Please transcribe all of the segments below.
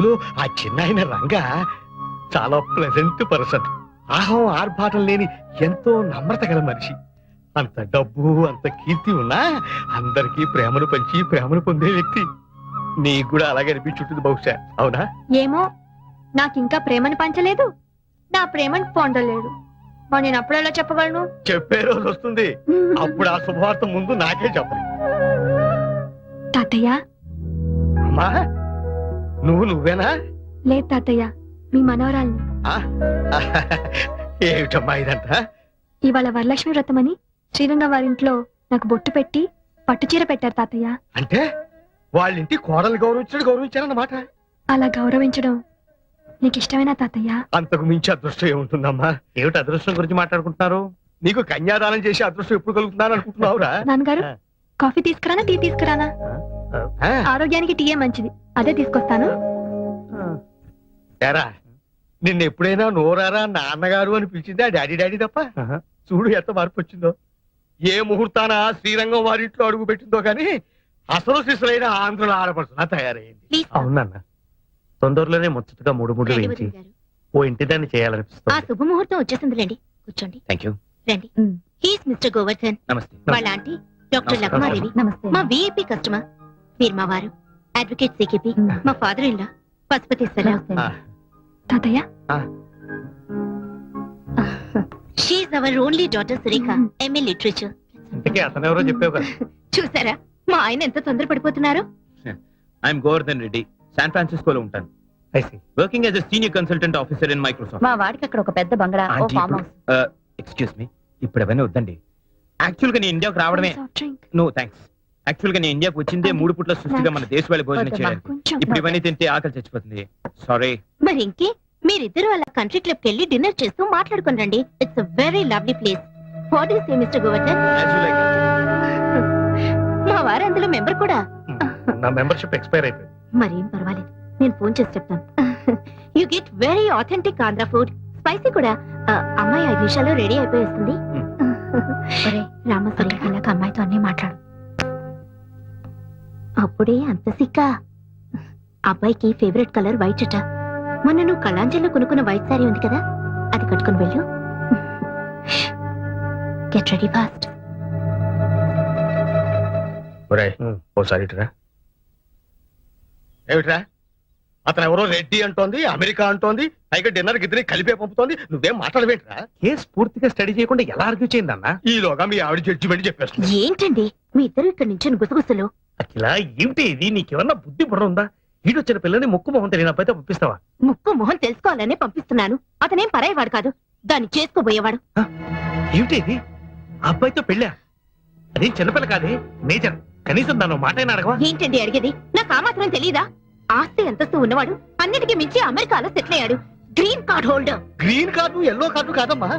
అందులో ఆ చిన్నాయన రంగా చాలా ప్లెజెంట్ పర్సన్ ఆహం ఆర్భాటం లేని ఎంతో నమ్రత గల మనిషి. అంత డబ్బు అంత కీర్తి ఉన్నా అందరికీ ప్రేమను పంచి ప్రేమను పొందే వ్యక్తి. నీకు కూడా అలాగే అనిపించుంటుంది బహుశా అవునా? ఏమో నాకింకా ప్రేమని పంచలేదు నా ప్రేమని పొందలేడు మరి నేను అప్పుడు ఎలా చెప్పగలను? చెప్పే రోజు వస్తుంది. అప్పుడు ఆ శుభవార్త ముందు నాకే చెప్పాలి తాతయ్య? అమ్మా? నువ్వు నువ్వేనా? లేదు తాతయ్య మీ మనవరాల్ని? ఏమిటమ్మా ఇదంతా? ఇవాళ వరలక్ష్మి వ్రతమని శ్రీరంగ వారింట్లో నాకు బొట్టు పెట్టి పట్టు చీర పెట్టారు తాతయ్య. అంటే వాళ్ళింటి కోడలు గౌరవించడు గౌరవించారన్నమాట. అలా గౌరవించడం నీకు ఇష్టమేనా తాతయ్య? అంతకు మించి అదృష్టం ఏముంటుందమ్మా? ఏమిటి అదృష్టం గురించి మాట్లాడుకుంటున్నారు? నీకు కన్యాదానం చేసి అదృష్టం ఎప్పుడు కలుగుతున్నాను అనుకుంటున్నావురా? నాన్నగారు. కాఫీ తీసుకురానా టీ తీసుకురానా? ఆరోగ్యానికి టీయే మంచిది. అదే తీసుకొస్తాను. ఏరా నిన్న ఎప్పుడైనా నోరారా నాన్నగారు అని పిలిచిందా డాడీ డాడీ తప్ప. చూడు ఎంత మార్పు వచ్చిందో. ఏ ముహూర్తాన శ్రీరంగం వారింట్లో అడుగు పెట్టిందో కానీ అసలు శిశులైన ఆంధ్రుల ఆడపడుతున్నా తయారైంది. అవునన్న తొందరలోనే ముచ్చటగా మూడు మూడు వేయించి. ఓ ఇంటి దాన్ని ఆ చేయాలనిపిస్తుంది శుభముహూర్తం వచ్చేసిందిలేండి. కూర్చోండి. థ్యాంక్ యూ రండి. He's mister Govardhan. నమస్తే. వాళ్ళ ఆంటీ డాక్టర్. లక్మాదేవి. నమస్తే. మా విఐపి కస్టమర్. మీరు మా వారు. అడ్వకేట్ సికిపి మా ఫాదర్ ఇన్ లా ఆ, తాతయ్య? She our only daughter Surekha MA literature చెప్పావు కదా? చూసారా? మా ఆయన ఎంత తొందర పడిపోతున్నారు? ఐఎమ్ గోవర్ధన్ రెడ్డి శాన్ ఫ్రాన్సిస్కోలో ఉంటాను. Working as a senior consultant officer in Microsoft మా వాడికి అక్కడ ఒక పెద్ద బంగళా ఓ ఆంటీ ఫామ్ ఇప్పుడు- హౌస్ ఎక్స్క్యూజ్ మీ ఇప్పుడు అవన్నీ వద్దండి. యాక్చువల్గా నేను ఇండియాకు రావడమే. నో థ్యాంక్స్ యాక్చువల్గా నేను ఇండియాకు వచ్చిందే మూడు పుట్ల సృష్టిగా మన దేశ వాళ్ళ భోజనం. చేయడానికి. కొంచెం ఇప్పుడు ఇవన్నీ తింటే ఆకలి చచ్చిపోతుంది. సారీ మరి ఇంకే మీరిద్దరు అలా కంట్రీ క్లబ్ కెళ్ళి డిన్నర్ చేస్తూ మాట్లాడుకుని రండి. It's very lovely place what is mister Govardhan మా వారు అందులో మెంబర్ కూడా. నా మెంబర్షిప్ ఎక్స్పైర్ అయిపోయింది. మరేం పర్వాలేదు. నేను ఫోన్ చేసి చెప్తాను. You get very authentic Andhra food spicy కూడా. అమ్మాయి ఐదు నిమిషాల్లో రెడీ అయిపోయేస్తుంది. ఒరే రామసరి ఇలాగ అమ్మాయితో అన్నీ మాట్లాడు. అప్పుడే అంత సిక్క. అబ్బాయికి ఫేవరెట్ కలర్ వైట్ అట. మొన్న నువ్వు కళాంజలిలో కొనుక్కున్న వైట్ సారీ ఉంది కదా అది కట్టుకుని వెళ్ళు. గెట్ రెడీ ఫాస్ట్ ఓసారి ఏమిట్రా? అతను ఎవరో రెడ్డి అంటోంది అమెరికా అంటోంది పైగా డిన్నర్ గిద్దరి కలిపే పంపుతోంది నువ్వేం మాట్లాడవేంట్రా? కేసు పూర్తిగా స్టడీ చేయకుండా ఎలా ఆర్గ్యూ చేయిందన్నా? ఈలోగా మీ ఆవిడ జడ్జిమెంట్ చెప్పేస్తుంది. ఏంటండి? మీ ఇద్దరు ఇక్కడ నుంచి గుసగుసలు. అఖిల ఏమిటి ఇది? నీకేమన్నా బుద్ధి బుర్ర ఉందా? ఈడొచ్చిన పిల్లని ముక్కు మొహం తెలియని అబ్బాయితో పంపిస్తావా? ముక్కు మొహం తెలుసుకోవాలనే పంపిస్తున్నాను. అతనేం పరాయవాడు కాదు. దాన్ని చేసుకోబోయేవాడు. ఏమిటి ఇది? ఆ అబ్బాయితో పెళ్ళా? అదేం చిన్నపిల్ల కాదే? మేజర్. కనీసం దాని మాట అయినా అడగవా? ఏంటండి అడిగేది? నాకు ఆ మాత్రం తెలీదా? ఆస్తి అంతస్తు ఉన్నవాడు అన్నిటికీ మించి అమెరికాలో సెటిల్ అయ్యాడు. Green card holder. Green card yellow card కాదమ్మా.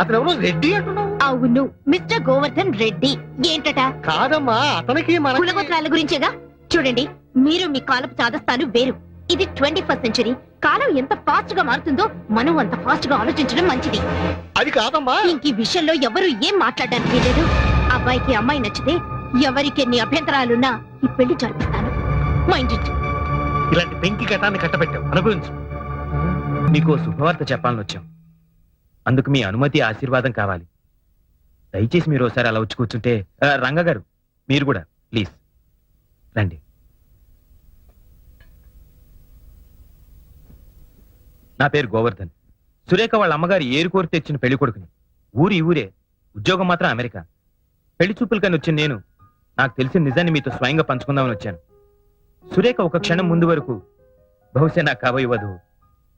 అతను ఎవరో రెడ్డి అంటున్నావు అవును మిస్టర్ గోవర్ధన్ రెడ్డి. ఏంటట? కాదమ్మా అతనికి మన కులగోత్రాల గురించేగా? చూడండి మీరు మీ కాలపు చాదస్తాలు వేరు. ఇది ట్వంటీ ఫస్ట్ సెంచరీ. కాలం ఎంత ఫాస్ట్గా మారుతుందో మనం అంత ఫాస్ట్గా ఆలోచించడం మంచిది. అది కాదమ్మా. ఇంక ఈ విషయంలో ఎవరు ఏం మాట్లాడడానికి లేదు అబ్బాయికి అమ్మాయి నచ్చితే ఎవరికి ఎన్ని అభ్యంతరాలున్నా ఈ పెళ్ళి జరిపిస్తాను. Mind it. ఇలాంటి పెంకి ఘటాన్ని కట్టబెట్టావు అనుభవించు. మీకు ఓ శుభవార్త చెప్పాలని వచ్చాం. అందుకు మీ అనుమతి ఆశీర్వాదం కావాలి. దయచేసి మీరు ఒకసారి అలా వచ్చి కూర్చుంటే ఆ, రంగ గారు మీరు కూడా ప్లీజ్. రండి. నా పేరు గోవర్ధన్. సురేఖ వాళ్ళ అమ్మగారు ఏరు కోరి తెచ్చిన పెళ్ళి కొడుకుని. ఊరి ఊరే ఉద్యోగం మాత్రం అమెరికా. పెళ్ళి చూపులు కానీ వచ్చిన నేను నాకు తెలిసిన నిజాన్ని మీతో స్వయంగా పంచుకుందామని వచ్చాను. సురేఖ ఒక క్షణం ముందు వరకు బహుశా నాకు కాబోయే వధువు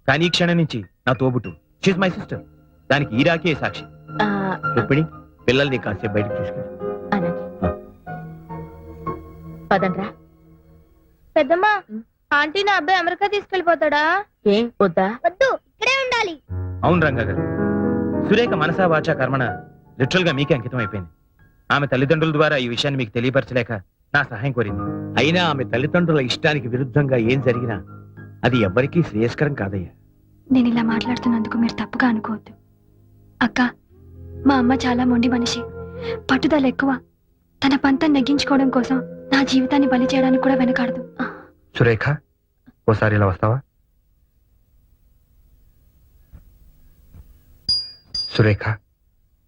కానీ ఈ క్షణం నుంచి నా తోబుటు షీజ్ మై సిస్టర్ దానికి ఈ రాకే సాక్షి. రుక్మిణి. పిల్లల్ని కాసేపు బయటకు తీసుకెళ్ళి. పదండ్రా. పెద్దమ్మా ఆంటీ నా అబ్బాయి అమెరికా తీసుకెళ్ళిపోతాడా ఏం వద్దా? వద్దు ఇక్కడే ఉండాలి. అవును రంగా గారు. సురేఖ మనసా వాచా కర్మణ లిటరల్గా మీకే అంకితం అయిపోయింది. ఆమె తల్లిదండ్రుల ద్వారా ఈ విషయాన్ని మీకు తెలియపరచలేక నా సహాయం కోరింది. అయినా ఆమె తల్లిదండ్రుల ఇష్టానికి విరుద్ధంగా ఏం జరిగినా అది ఎవ్వరికీ శ్రేయస్కరం కాదయ్యా. నేను ఇలా మాట్లాడుతున్నందుకు మీరు తప్పుగా అనుకోవద్దు. అక్క మా అమ్మ చాలా మొండి మనిషి. పట్టుదల ఎక్కువ. తన పంతం నెగ్గించుకోవడం కోసం నా జీవితాన్ని బలి చేయడానికి కూడా వెనకాడదు. సురేఖ ఓసారి ఇలా వస్తావా? సురేఖ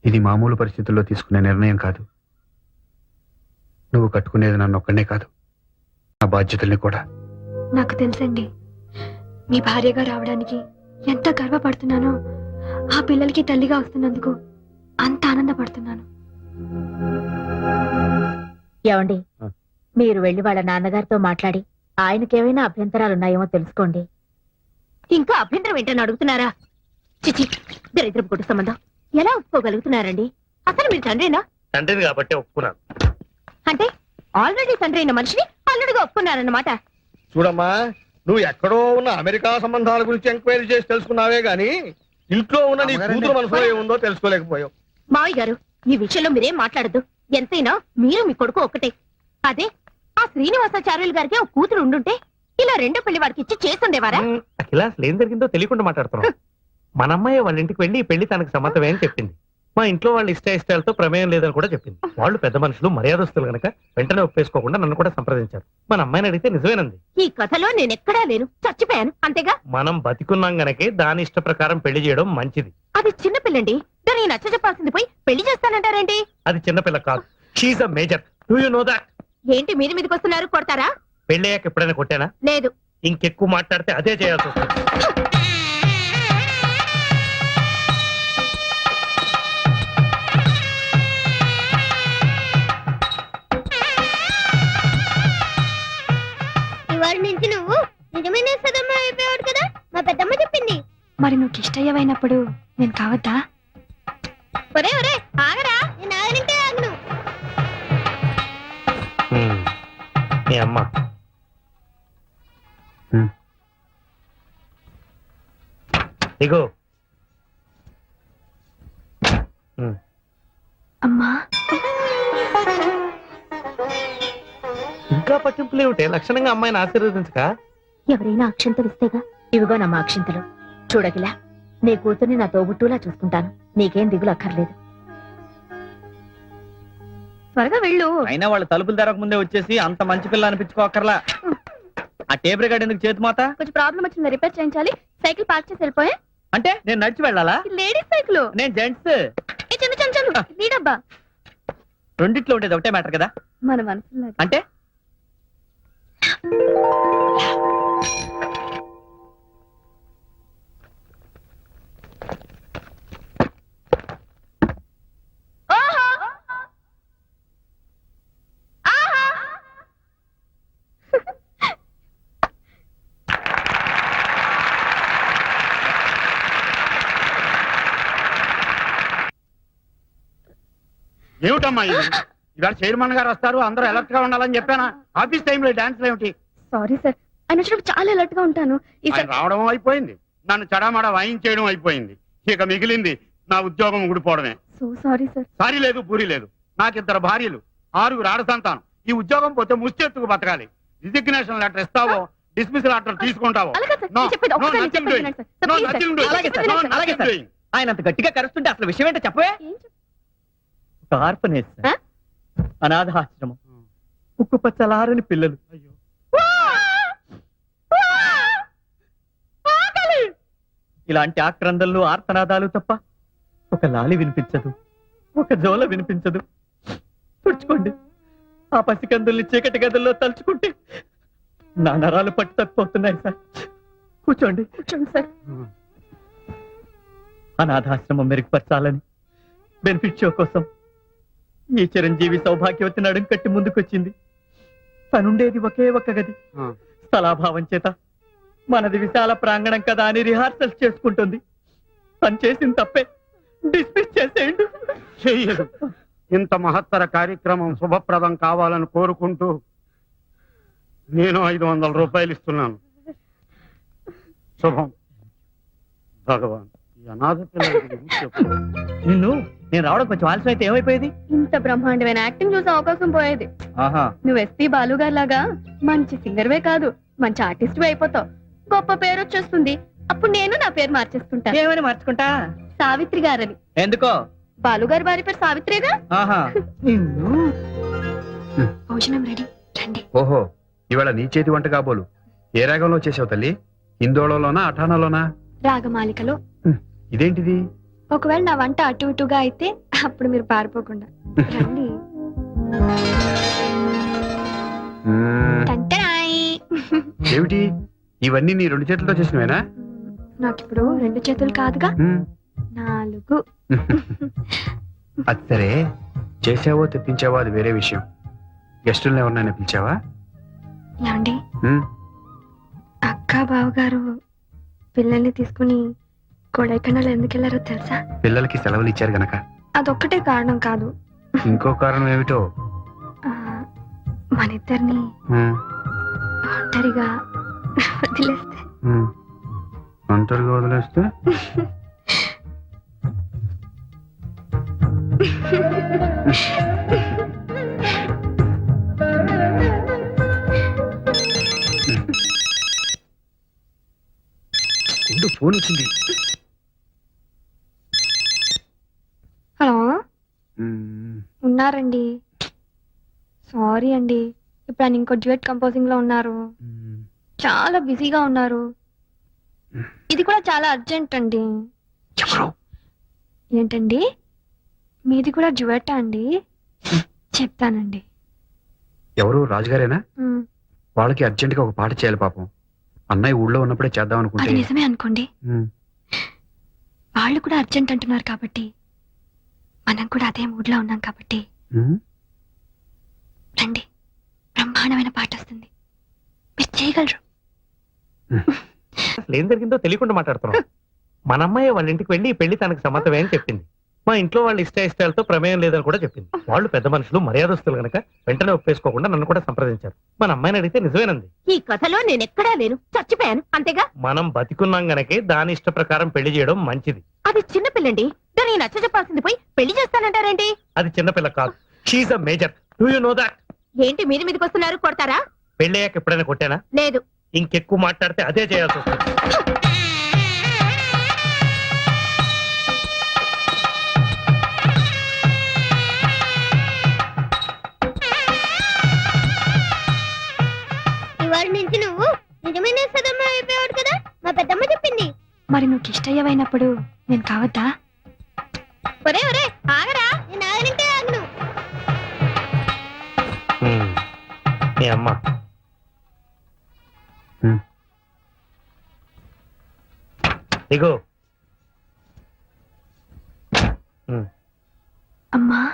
ఇది మామూలు పరిస్థితుల్లో తీసుకునే నిర్ణయం కాదు. నువ్వు కట్టుకునేది నన్ను ఒక్కనే కాదు. నా బాధ్యతల్ని కూడా. నాకు తెలుసండి. మీ భార్యగా రావడానికి ఎంత గర్వపడుతున్నానో ఆ పిల్లలకి తల్లిగా వస్తున్నందుకు అంత ఆనందపడుతున్నాను. ఏమండి. మీరు వెళ్ళి వాళ్ళ నాన్నగారితో మాట్లాడి ఆయనకేమైనా అభ్యంతరాలు ఉన్నాయేమో తెలుసుకోండి. ఇంకా అభ్యంతరం ఏంటని అడుగుతున్నారా? చిచి దరిద్రపు కుటుంబ సంబంధం. ఎలా ఒప్పుకోగలుగుతున్నారండి? అసలు మీరు తండ్రేనా? తండ్రిని కాబట్టి ఒప్పుకున్నాను. అంటే ఆల్రెడీ తండ్రి అయిన మనిషిని అల్లుడిగా ఒప్పుకున్నారన్నమాట. చూడమ్మా నువ్వు ఎక్కడో ఉన్న అమెరికా సంబంధాల గురించి ఎంక్వైరీ చేసి తెలుసుకున్నావే గాని ఇంట్లో ఉన్న నీ కూతురు మనసులో ఏముందో తెలుసుకోలేకపోయావు. మావయ్య గారు ఈ విషయంలో మీరేం మాట్లాడద్దు. ఎంతైనా మీరు మీ కొడుకు ఒక్కటే. అదే ఆ శ్రీనివాసాచార్యులు గారికి ఒక కూతురు ఉండుంటే ఇలా రెండో పెళ్ళి వాడికి ఇచ్చి చేస్తుండేవారా? అఖిల అసలు ఏం జరిగిందో తెలియకుండా మాట్లాడుతున్నాం. మన అమ్మాయి వాళ్ళ ఇంటికి వెళ్ళి ఈ పెళ్ళి తనకు సమ్మతమే అని చెప్పింది. మా ఇంట్లో వాళ్ళ ఇష్ట ఇష్టాలతో ప్రమేయం లేదని కూడా చెప్పింది. వాళ్ళు పెద్ద మనుషులు మర్యాదస్తులు గనక వెంటనే ఒప్పేసుకోకుండా నన్ను కూడా సంప్రదించారు. మన అమ్మాయిని అడిగితే నిజమేనంది. ఈ కథలో నేనెక్కడా లేను. చచ్చిపోయాను. అంతేగా? మనం బతికున్నాం గనకే దాని ఇష్ట ప్రకారం పెళ్ళి చేయడం మంచిది. అది చిన్న పిల్లండి. దానికి నచ్చ చెప్పాల్సింది పోయి పెళ్ళి చేస్తానంటారేంటి? అది చిన్నపిల్ల కాదు. She's a major do you know that ఏంటి మీరు మీదకి వస్తున్నారు? కొడతారా? పెళ్ళయ్యాక ఎప్పుడైనా కొట్టానా? లేదు. ఇంకెక్కువ మాట్లాడితే అదే చేయాల్సి వస్తుంది. మరి నువ్వు ఇష్టయ్యవైనప్పుడు నేను కావద్దా? ఒరే ఒరే ఆగరా. నేను ఆగనంటే ఆగను. హ్మ్. మీ అమ్మ. హ్మ్. ఇగో. అమ్మా. ఇంకా పట్టింపులు ఏమిటే? లక్షణంగా అమ్మాయిని ఆశీర్వదించక? ఎవరైనా అక్షంతలు ఇస్తేగా? ఇవిగో నమ్మ అక్షంతలు చూడగిలా నీ కూతుర్ని నా తోబుట్టులా చూసుకుంటాను నీకేం దిగులు అక్కర్లేదు. త్వరగా వెళ్ళు. అయినా వాళ్ళు తలుపులు తెరక ముందే వచ్చేసి అంత మంచి పిల్ల అనిపించుకోకర్లా ఆ టేప్ రికార్డ్ ఎందుకు చేతి మాత? కొంచెం ప్రాబ్లం వచ్చింది రిపేర్ చేయించాలి. సైకిల్ పార్క్ చేసి వెళ్ళిపోయా. అంటే నేను నడిచి వెళ్ళాలా? Ladies cycle. నేను జెంట్స్. చందు చందు లీడబ్బా రెండిట్లో ఉండేది ఒకటే మ్యాటర్ కదా? మన మనసులో అంటే? ఏమిటమ్మా ఇది. ఇవాళ చైర్మన్ గారు వస్తారు అందరూ అలర్ట్గా ఉండాలని చెప్పానా? ఆఫీస్ టైంలో డాన్స్ ఏమిటి? సారీ సార్ ఆయన వచ్చినప్పుడు చాలా అలర్ట్గా ఉంటాను. ఆయన రావడం అయిపోయింది. నన్ను చడామడ వాయించేయడం అయిపోయింది. ఇక మిగిలింది నా ఉద్యోగం ఊడిపోవడమే. సో సారీ సార్ సారీ లేదు పూరి లేదు. నాకిద్దరు భార్యలు ఆరుగురు ఆడ సంతానం ఈ ఉద్యోగం పోతే ముష్టెత్తుకు బతకాలి. రిజిగ్నేషన్ లెటర్ ఇస్తావో డిస్మిస్ లెటర్ తీసుకుంటావో. అలాగే సార్ No, నేను చెప్పేది no, ఒక్కసారి nothing చెప్పేది doing. వినండి sir. No, Please, sir. nothing doing. అలాగే సార్, No, అలాగే nothing సార్. doing. ఆయన అంత గట్టిగా కరుస్తుంటే అసలు విషయం ఏంటో చెప్పవే? ఏం ఒక ఆర్ఫనేజ్ సార్. అనాథాశ్రమం. ఉక్కు పచ్చలారని పిల్లలు. అయ్యో. ఇలాంటి ఆక్రందనలు ఆర్తనాదాలు తప్ప ఒక లాలి వినిపించదు ఒక జోల వినిపించదు. తుడుచుకోండి. ఆ పసికందుల్ని చీకటి గదుల్లో తలుచుకుంటే నా నరాలు పట్టు తప్పిపోతున్నాయి సార్. కూర్చోండి. కూర్చోండి సార్. అనాథాశ్రమం మెరుగుపరచాలని బెనిఫిట్ షో కోసం ఈ చిరంజీవి సౌభాగ్యవతి నడుం కట్టి ముందుకొచ్చింది. తనుండేది ఒకే ఒక్క గది. స్థలాభావం చేత మనది విశాల ప్రాంగణం కదా అని రిహార్సల్స్ చేసుకుంటుంది. తను చేసిన తప్పే. డిస్మిస్ చేసేయండి. చెయ్యదు ఇంత మహత్తర కార్యక్రమం శుభప్రదం కావాలని కోరుకుంటూ నేను ఐదు వందల రూపాయలు ఇస్తున్నాను. శుభం. భగవాన్. అనాథ పిల్లల గురించి చెప్పు. నిన్ను నేను రావడం కొంచెం ఆలస్యం అయితే ఏమైపోయేది? ఇంత బ్రహ్మాండమైన యాక్టింగ్ చూసే అవకాశం పోయేది. ఆహా. నువ్వు ఎస్పీ బాలుగారి లాగా మంచి సింగర్వే కాదు మంచి ఆర్టిస్ట్ అయిపోతావు. గొప్ప పేరు వచ్చేస్తుంది. అప్పుడు నేను నా పేరు మార్చేసుకుంటా. ఏమని మార్చుకుంటా? సావిత్రి గారని. ఎందుకో? బాలుగారి భార్య పేరు సావిత్రిగా? ఆహా. నిన్ను? భోజనం రెడీ. రండి. ఓహో ఇవాళ నీ చేతి వంట కాబోలు. ఏ రాగంలో చేసావు తల్లి? హిందోళలోనా అఠానాలోనా రాగమాలికలో ఇదేంటిది? ఒకవేళ నా వంట అటు ఇటుగా అయితే అప్పుడు మీరు పారిపోకుండా రండి. మ్మ్. టంటరాయ్. ఏమిటి? ఇవన్నీ నీ రెండు చేతులతో చేసినవేనా? నాకు ఇప్పుడు రెండు చేతులు కాదుగా. నాలుగు. అది సరే. చేసావో తెప్పించావో అది వేరే విషయం. గెస్టులను ఎవరినైనా పిలిచావా? ఏమండి. అక్క బావగారు పిల్లల్ని తీసుకుని కొడైకెనాల్ ఎందుకు వెళ్ళారో తెలుసా? పిల్లలకి సెలవులు ఇచ్చారు గనక. అదొక్కటే కారణం కాదు. ఇంకో కారణం ఏమిటో? మన ఇద్దరిని. ఒంటరిగా వదిలేస్తే. ఒంటరిగా వదిలేస్తే? ఫోన్ వచ్చింది హలో మ్మ్. ఉన్నారండి. సారీ అండి. ఇప్పుడు ఆయన ఇంకో డ్యూయట్ కంపోజింగ్లో ఉన్నారు. చాలా బిజీగా ఉన్నారు. ఇది కూడా చాలా అర్జెంట్ అండి. ఏంటండి? మీది కూడా డ్యూయట్ అండి? చెప్తానండి. ఎవరు? రాజుగారేనా? వాళ్ళకి అర్జెంట్గా ఒక పాట చేయాలి పాపం. అన్నయ్య ఊళ్ళో ఉన్నప్పుడే చేద్దాం అనుకుంటే. నిజమే అనుకోండి. వాళ్ళు కూడా అర్జెంట్ అంటున్నారు కాబట్టి. మనం కూడా అదే మూడ్లో ఉన్నాం కాబట్టి. రండి. బ్రహ్మాండమైన పాట వస్తుంది. మీరు చేయగలరు. ఏం జరిగిందో తెలియకుండా మాట్లాడుతున్నాం. మన అమ్మాయి వాళ్ళ ఇంటికి వెళ్ళి ఈ పెళ్ళి తనకు సమ్మతమే అని చెప్పింది. మా ఇంట్లో వాళ్ళ ఇష్ట ఇష్టాలతో ప్రమేయం లేదని కూడా చెప్పింది. వాళ్ళు పెద్ద మనుషులు మర్యాదస్తులు గనక వెంటనే ఒప్పేసుకోకుండా నన్ను కూడా సంప్రదించారు. మన అమ్మాయిని అడిగితే నిజమేనంది. ఈ కథలో నేనెక్కడా లేను. చచ్చిపోయాను. అంతేగా? మనం బతికున్నాం గనకే దాని ఇష్ట ప్రకారం పెళ్ళి చేయడం మంచిది. అది చిన్నపిల్లండి దానికి నచ్చ చెప్పాల్సింది పోయి పెళ్ళి చేస్తానంటారేంటి? అది చిన్నపిల్ల కాదు. She's a major do you know that ఏంటి మీద మీదకి వస్తున్నారు? కొడతారా? పెళ్ళయ్యాక ఎప్పుడైనా కొట్టానా? లేదు. ఇంకెక్కువ మాట్లాడితే అదే చేయాల్సి వస్తుంది. నిజమైన సదమ్మ అయిపోయాడు కదా? మా పెద్దమ్మ చెప్పింది. మరి నువ్వు ఇష్టయ్యవైనప్పుడు నేను కావద్దా? ఒరే ఒరే ఆగరా. నేను ఆగనంటే ఆగను. హ్మ్. మీ అమ్మ. హ్మ్. ఇగో. అమ్మా.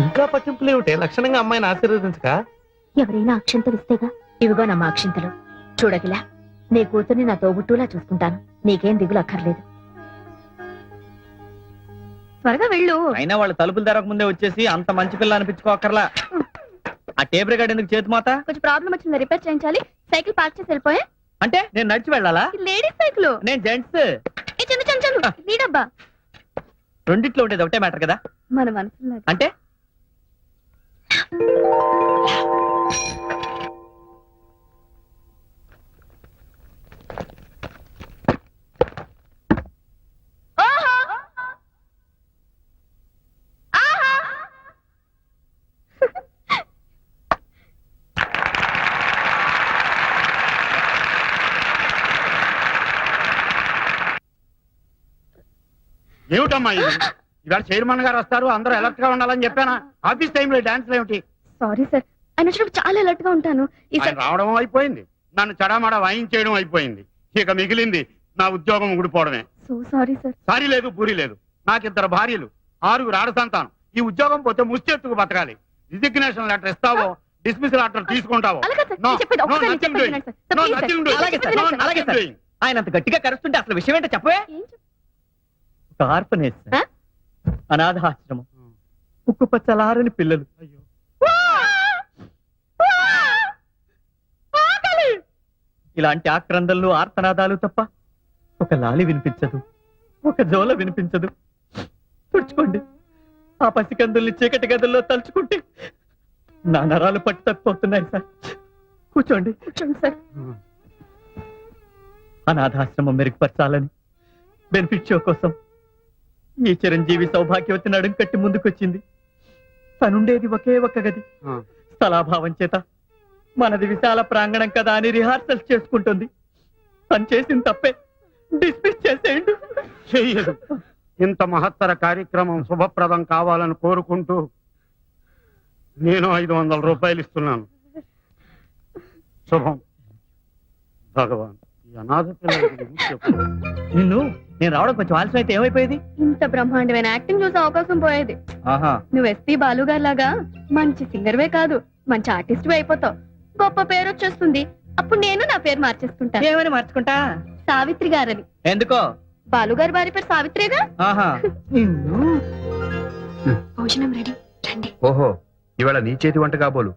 ఇంకా పట్టింపులు ఏమిటి లక్షణంగా అమ్మాయిని ఆశీర్వదించక? ఎవరైనా అక్షంతలు ఇస్తేగా ఇవిగో నమ్మ అక్షంతలు చూడగిలా నీ కూతుర్ని నా తోబుట్టులా చూసుకుంటాను నీకేం దిగులు అక్కర్లేదు. త్వరగా వెళ్ళు. అయినా వాళ్ళు తలుపులు తెరక ముందే వచ్చేసి అంత మంచి పిల్ల అనిపించుకోకర్లా ఆ టేప్ రికార్డ్ ఎందుకు చేతి మాత? కొంచెం ప్రాబ్లం వచ్చింది రిపేర్ చేయించాలి. సైకిల్ పార్క్ చేసి వెళ్ళిపోయా. అంటే నేను నడిచి వెళ్ళాలా? Ladies cycle. నేను జెంట్స్. ఏ చందు చందు చందు. నీడబ్బా. రెండిట్లో ఉండేది ఒకటే మ్యాటర్ కదా? మన మనసులో అంటే? ఏమిటమ్మా ఇది? ఇవాళ చైర్మన్ గారు వస్తారు అందరూ అలర్ట్గా ఉండాలని చెప్పానా? ఆఫీస్ టైంలో డాన్స్ ఏమిటి? సారీ సార్ ఆయన వచ్చినప్పుడు చాలా అలర్ట్గా ఉంటాను. ఆయన రావడం అయిపోయింది. నన్ను చడామడ వాయించేయడం అయిపోయింది. ఇక మిగిలింది నా ఉద్యోగం ఊడిపోవడమే. సో సారీ సార్ సారీ లేదు పూరి లేదు. నాకిద్దరు భార్యలు ఆరుగురు ఆడ సంతానం ఈ ఉద్యోగం పోతే ముష్టెత్తుకు బతకాలి. రిజిగ్నేషన్ లెటర్ ఇస్తావో డిస్మిస్ లెటర్ తీసుకుంటావో. అలాగే సార్ No, నేను చెప్పేది no, ఒక్కసారి nothing చెప్పేది doing. వినండి sir. No, Please, sir. nothing doing. అలాగే సార్, No, no, అలాగే nothing సార్. doing. ఆయన అంత గట్టిగా కరుస్తుంటే అసలు విషయం ఏంటో చెప్పవే? ఏం ఆ? అనాథాశ్రమం. ఉక్కు పచ్చలారని పిల్లలు ఇలాంటి ఆక్రందనలు ఆర్తనాదాలు తప్ప ఒక లాలి వినిపించదు ఒక జోల వినిపించదు. తుడుచుకోండి. ఆ పసికందుల్ని చీకటి గదుల్లో తలుచుకుంటే నా నరాలు పట్టు తప్పిపోతున్నాయి సార్. కూర్చోండి. కూర్చోండి సార్. అనాథాశ్రమం మెరుగుపరచాలని బెనిఫిట్ షో కోసం ఈ చిరంజీవి సౌభాగ్యవతి నడుం కట్టి ముందుకొచ్చింది. తనుండేది ఒకే ఒక్క గది. స్థలాభావం చేత మనది విశాల ప్రాంగణం కదా అని రిహార్సల్స్ చేసుకుంటుంది. తను చేసిన తప్పే. డిస్మిస్ చేసేయండి. చెయ్యదు. ఇంత మహత్తర కార్యక్రమం శుభప్రదం కావాలని కోరుకుంటూ నేను ఐదు వందల రూపాయలు ఇస్తున్నాను. శుభం. భగవాన్. అనాథ. నిన్ను నేను రావడం కొంచెం ఆలస్యం అయితే ఏమైపోయేది? ఇంత బ్రహ్మాండమైన యాక్టింగ్ చూసే అవకాశం పోయేది. ఆహా. నువ్వు ఎస్పీ బాలుగారి లాగా మంచి సింగర్వే కాదు మంచి ఆర్టిస్ట్ అయిపోతావు. గొప్ప పేరు వచ్చేస్తుంది. అప్పుడు నేను నా పేరు మార్చేసుకుంటా. ఏమని మార్చుకుంటా? సావిత్రి గారని. ఎందుకో? బాలుగారి భార్య పేరు సావిత్రిగా? ఆహా. నిన్ను? భోజనం రెడీ. రండి. ఓహో ఇవాళ నీ చేతి వంట కాబోలు.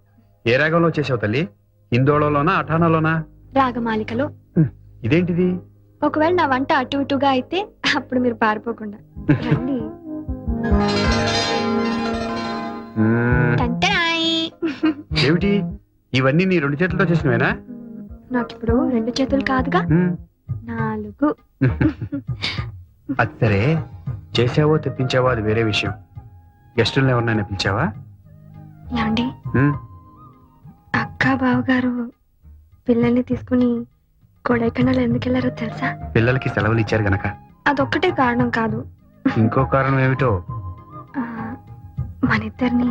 ఏ రాగంలో చేసావు తల్లి? హిందోళలోనా అఠానాలోనా రాగమాలికలో. ఇదేంటిది? ఒకవేళ నా వంట అటు ఇటుగా అయితే అప్పుడు మీరు పారిపోకుండా రండి. మ్మ్, టంటరాయ్. ఏమిటి? ఇవన్నీ నీ రెండు చేతులతో చేసినవేనా? నాకిప్పుడు రెండు చేతులు కాదుగా మ్మ్. నాలుగు. అది సరే. చేసావో తెప్పించావో అది వేరే విషయం. గెస్టులను ఎవరినైనా పిలిచావా? ఏమండి? మ్మ్. అక్క బావగారు పిల్లల్ని తీసుకుని కొడైకెనాల్ ఎందుకు వెళ్ళారో తెలుసా? పిల్లలకి సెలవులు ఇచ్చారు గనక. అదొక్కటే కారణం కాదు. ఇంకో కారణం ఏమిటో? మన ఇద్దరిని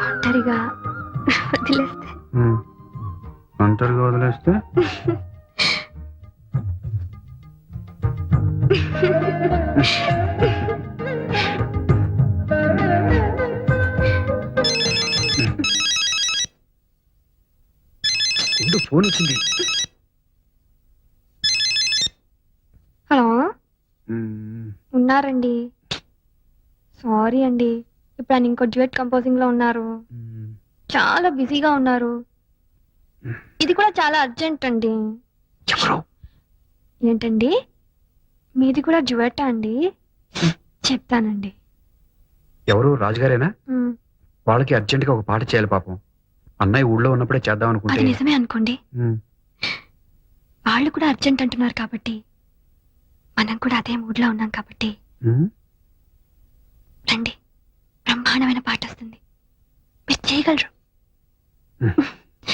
ఒంటరిగా వదిలేస్తే. ఒంటరిగా వదిలేస్తే? ఫోన్ వచ్చింది హలో మ్మ్. ఉన్నారండి సారీ అండి. ఇప్పుడు ఆయన ఇంకో డ్యూయట్ కంపోజింగ్లో ఉన్నారు. చాలా బిజీగా ఉన్నారు. ఇది కూడా చాలా అర్జెంట్ అండి. ఎవరు? ఏంటండి? మీది కూడా డ్యూయట్ అండి? చెప్తానండి. ఎవరు? రాజుగారేనా? వాళ్ళకి అర్జెంట్గా ఒక పాట చేయాలి పాపం. అన్నయ్య ఊళ్ళో ఉన్నప్పుడే చేద్దాం అనుకుంటే. నిజమే అనుకోండి. వాళ్ళు కూడా అర్జెంట్ అంటున్నారు కాబట్టి. మనం కూడా అదే మూడ్లో ఉన్నాం కాబట్టి. రండి. బ్రహ్మాండమైన పాట వస్తుంది. మీరు చేయగలరు.